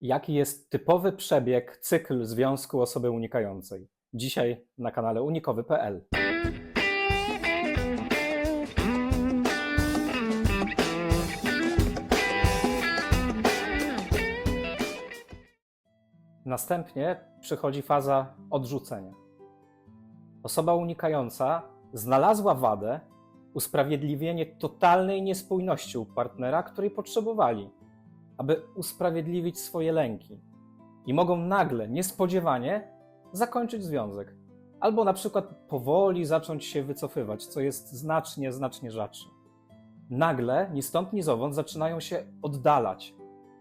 Jaki jest typowy przebieg, cykl związku osoby unikającej? Dzisiaj na kanale unikowy.pl. Następnie przychodzi faza odrzucenia. Osoba unikająca znalazła wadę, usprawiedliwienie totalnej niespójności u partnera, której potrzebowali, aby usprawiedliwić swoje lęki. I mogą nagle, niespodziewanie zakończyć związek. Albo na przykład powoli zacząć się wycofywać, co jest znacznie, znacznie rzadsze. Nagle, ni stąd, ni zowąd, zaczynają się oddalać.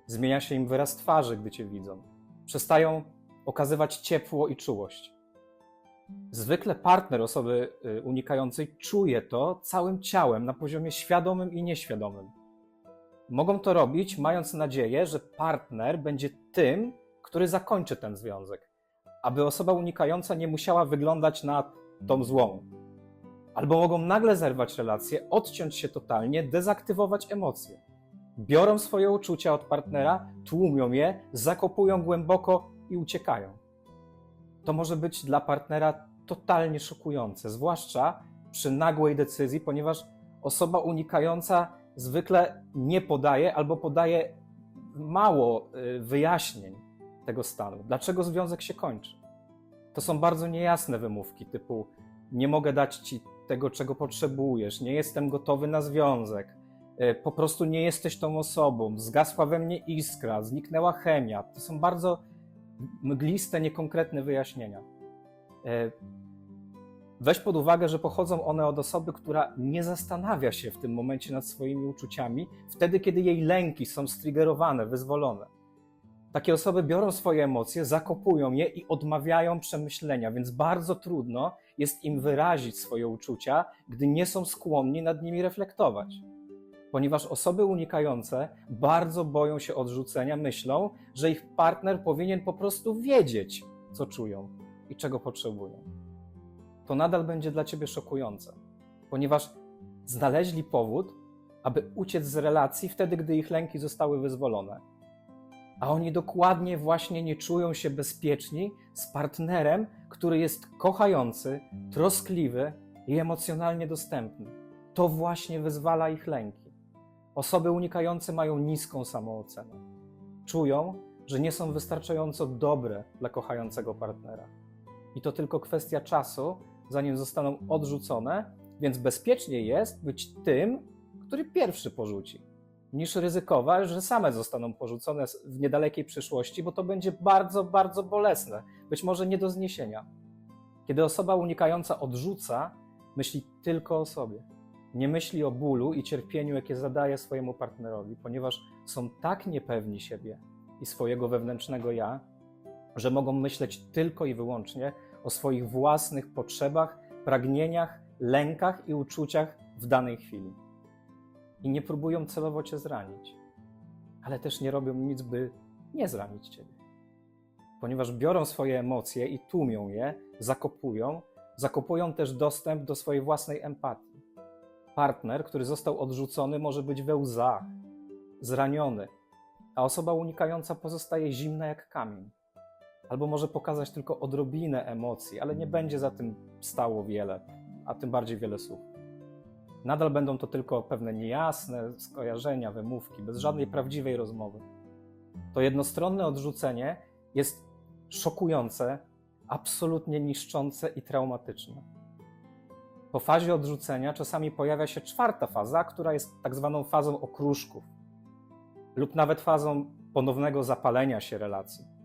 Zmienia się im wyraz twarzy, gdy cię widzą. Przestają okazywać ciepło i czułość. Zwykle partner osoby y, unikającej czuje to całym ciałem na poziomie świadomym i nieświadomym. Mogą to robić, mając nadzieję, że partner będzie tym, który zakończy ten związek, aby osoba unikająca nie musiała wyglądać na tą złą. Albo mogą nagle zerwać relację, odciąć się totalnie, dezaktywować emocje. Biorą swoje uczucia od partnera, tłumią je, zakopują głęboko i uciekają. To może być dla partnera totalnie szokujące, zwłaszcza przy nagłej decyzji, ponieważ osoba unikająca zwykle nie podaje albo podaje mało y, wyjaśnień tego stanu. Dlaczego związek się kończy? To są bardzo niejasne wymówki, typu nie mogę dać ci tego, czego potrzebujesz, nie jestem gotowy na związek, y, po prostu nie jesteś tą osobą, zgasła we mnie iskra, zniknęła chemia. To są bardzo mgliste, niekonkretne wyjaśnienia. Weź pod uwagę, że pochodzą one od osoby, która nie zastanawia się w tym momencie nad swoimi uczuciami, wtedy kiedy jej lęki są striggerowane, wyzwolone. Takie osoby biorą swoje emocje, zakopują je i odmawiają przemyślenia, więc bardzo trudno jest im wyrazić swoje uczucia, gdy nie są skłonni nad nimi reflektować. Ponieważ osoby unikające bardzo boją się odrzucenia, myślą, że ich partner powinien po prostu wiedzieć, co czują i czego potrzebują to nadal będzie dla ciebie szokujące, ponieważ znaleźli powód, aby uciec z relacji wtedy, gdy ich lęki zostały wyzwolone. A oni dokładnie właśnie nie czują się bezpieczni z partnerem, który jest kochający, troskliwy i emocjonalnie dostępny. To właśnie wyzwala ich lęki. Osoby unikające mają niską samoocenę. Czują, że nie są wystarczająco dobre dla kochającego partnera. I to tylko kwestia czasu, zanim zostaną odrzucone, więc bezpieczniej jest być tym, który pierwszy porzuci, niż ryzykować, że same zostaną porzucone w niedalekiej przyszłości, bo to będzie bardzo, bardzo bolesne, być może nie do zniesienia. Kiedy osoba unikająca odrzuca, myśli tylko o sobie. Nie myśli o bólu i cierpieniu, jakie zadaje swojemu partnerowi, ponieważ są tak niepewni siebie i swojego wewnętrznego ja, że mogą myśleć tylko i wyłącznie o swoich własnych potrzebach, pragnieniach, lękach i uczuciach w danej chwili. I nie próbują celowo cię zranić, ale też nie robią nic, by nie zranić ciebie. Ponieważ biorą swoje emocje i tłumią je, zakopują, zakopują też dostęp do swojej własnej empatii. Partner, który został odrzucony, może być we łzach, zraniony, a osoba unikająca pozostaje zimna jak kamień albo może pokazać tylko odrobinę emocji, ale nie będzie za tym stało wiele, a tym bardziej wiele słów. Nadal będą to tylko pewne niejasne skojarzenia, wymówki, bez żadnej prawdziwej rozmowy. To jednostronne odrzucenie jest szokujące, absolutnie niszczące i traumatyczne. Po fazie odrzucenia czasami pojawia się czwarta faza, która jest tak zwaną fazą okruszków lub nawet fazą ponownego zapalenia się relacji.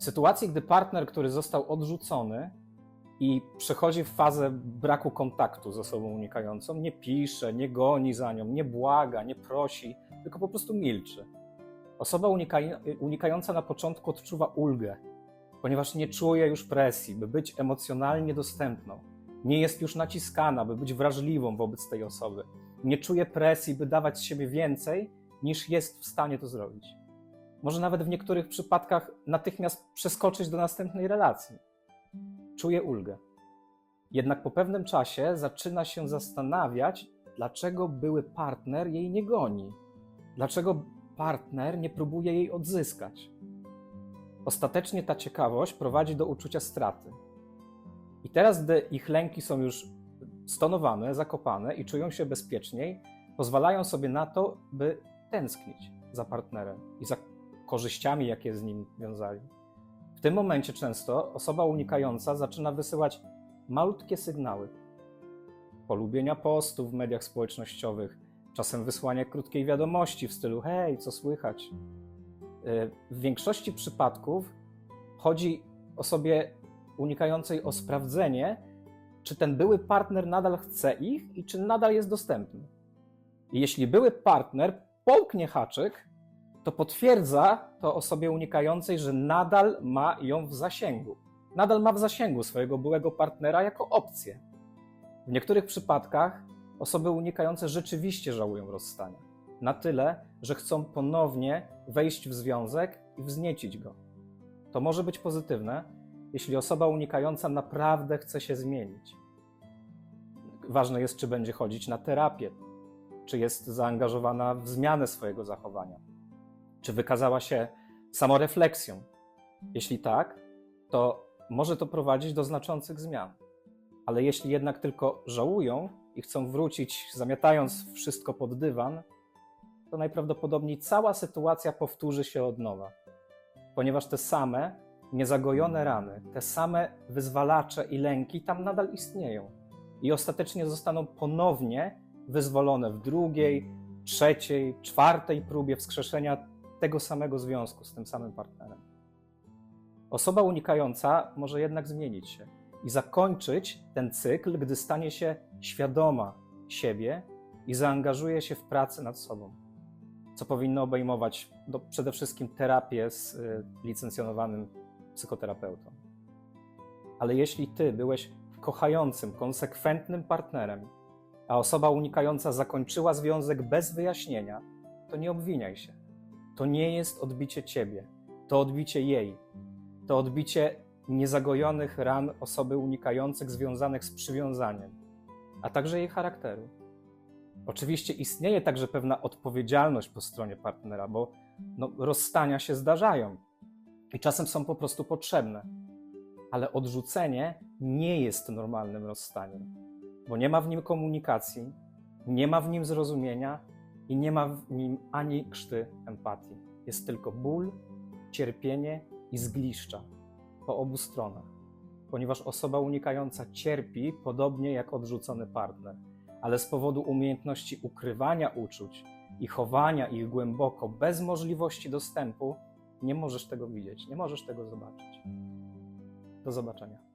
W sytuacji, gdy partner, który został odrzucony i przechodzi w fazę braku kontaktu z osobą unikającą, nie pisze, nie goni za nią, nie błaga, nie prosi, tylko po prostu milczy. Osoba unikająca na początku odczuwa ulgę, ponieważ nie czuje już presji, by być emocjonalnie dostępną. Nie jest już naciskana, by być wrażliwą wobec tej osoby. Nie czuje presji, by dawać z siebie więcej, niż jest w stanie to zrobić może nawet w niektórych przypadkach natychmiast przeskoczyć do następnej relacji. Czuje ulgę. Jednak po pewnym czasie zaczyna się zastanawiać, dlaczego były partner jej nie goni. Dlaczego partner nie próbuje jej odzyskać. Ostatecznie ta ciekawość prowadzi do uczucia straty. I teraz, gdy ich lęki są już stonowane, zakopane i czują się bezpieczniej, pozwalają sobie na to, by tęsknić za partnerem i za korzyściami, jakie z nim wiązali. W tym momencie często osoba unikająca zaczyna wysyłać malutkie sygnały. Polubienia postów w mediach społecznościowych, czasem wysłanie krótkiej wiadomości w stylu hej, co słychać. Yy, W większości przypadków chodzi osobie unikającej o sprawdzenie, czy ten były partner nadal chce ich i czy nadal jest dostępny. I jeśli były partner połknie haczyk, to potwierdza to osobie unikającej, że nadal ma ją w zasięgu. Nadal ma w zasięgu swojego byłego partnera jako opcję. W niektórych przypadkach osoby unikające rzeczywiście żałują rozstania. Na tyle, że chcą ponownie wejść w związek i wzniecić go. To może być pozytywne, jeśli osoba unikająca naprawdę chce się zmienić. Ważne jest, czy będzie chodzić na terapię, czy jest zaangażowana w zmianę swojego zachowania, czy wykazała się samorefleksją. Jeśli tak, to może to prowadzić do znaczących zmian. Ale jeśli jednak tylko żałują i chcą wrócić, zamiatając wszystko pod dywan, to najprawdopodobniej cała sytuacja powtórzy się od nowa, ponieważ te same niezagojone rany, te same wyzwalacze i lęki tam nadal istnieją i ostatecznie zostaną ponownie wyzwolone w drugiej, trzeciej, czwartej próbie wskrzeszenia tego samego związku z tym samym partnerem. Osoba unikająca może jednak zmienić się i zakończyć ten cykl, gdy stanie się świadoma siebie i zaangażuje się w pracę nad sobą, co powinno obejmować no, przede wszystkim terapię z y, licencjonowanym psychoterapeutą. Ale jeśli ty byłeś kochającym, konsekwentnym partnerem, a osoba unikająca zakończyła związek bez wyjaśnienia, to nie obwiniaj się. To nie jest odbicie ciebie, to odbicie jej. To odbicie niezagojonych ran osoby unikających związanych z przywiązaniem, a także jej charakteru. Oczywiście istnieje także pewna odpowiedzialność po stronie partnera, bo no, rozstania się zdarzają i czasem są po prostu potrzebne. Ale odrzucenie nie jest normalnym rozstaniem, bo nie ma w nim komunikacji, nie ma w nim zrozumienia i nie ma w nim ani krzty empatii. Jest tylko ból, cierpienie i zgliszcza po obu stronach, ponieważ osoba unikająca cierpi podobnie jak odrzucony partner, ale z powodu umiejętności ukrywania uczuć i chowania ich głęboko, bez możliwości dostępu, nie możesz tego widzieć, nie możesz tego zobaczyć. Do zobaczenia.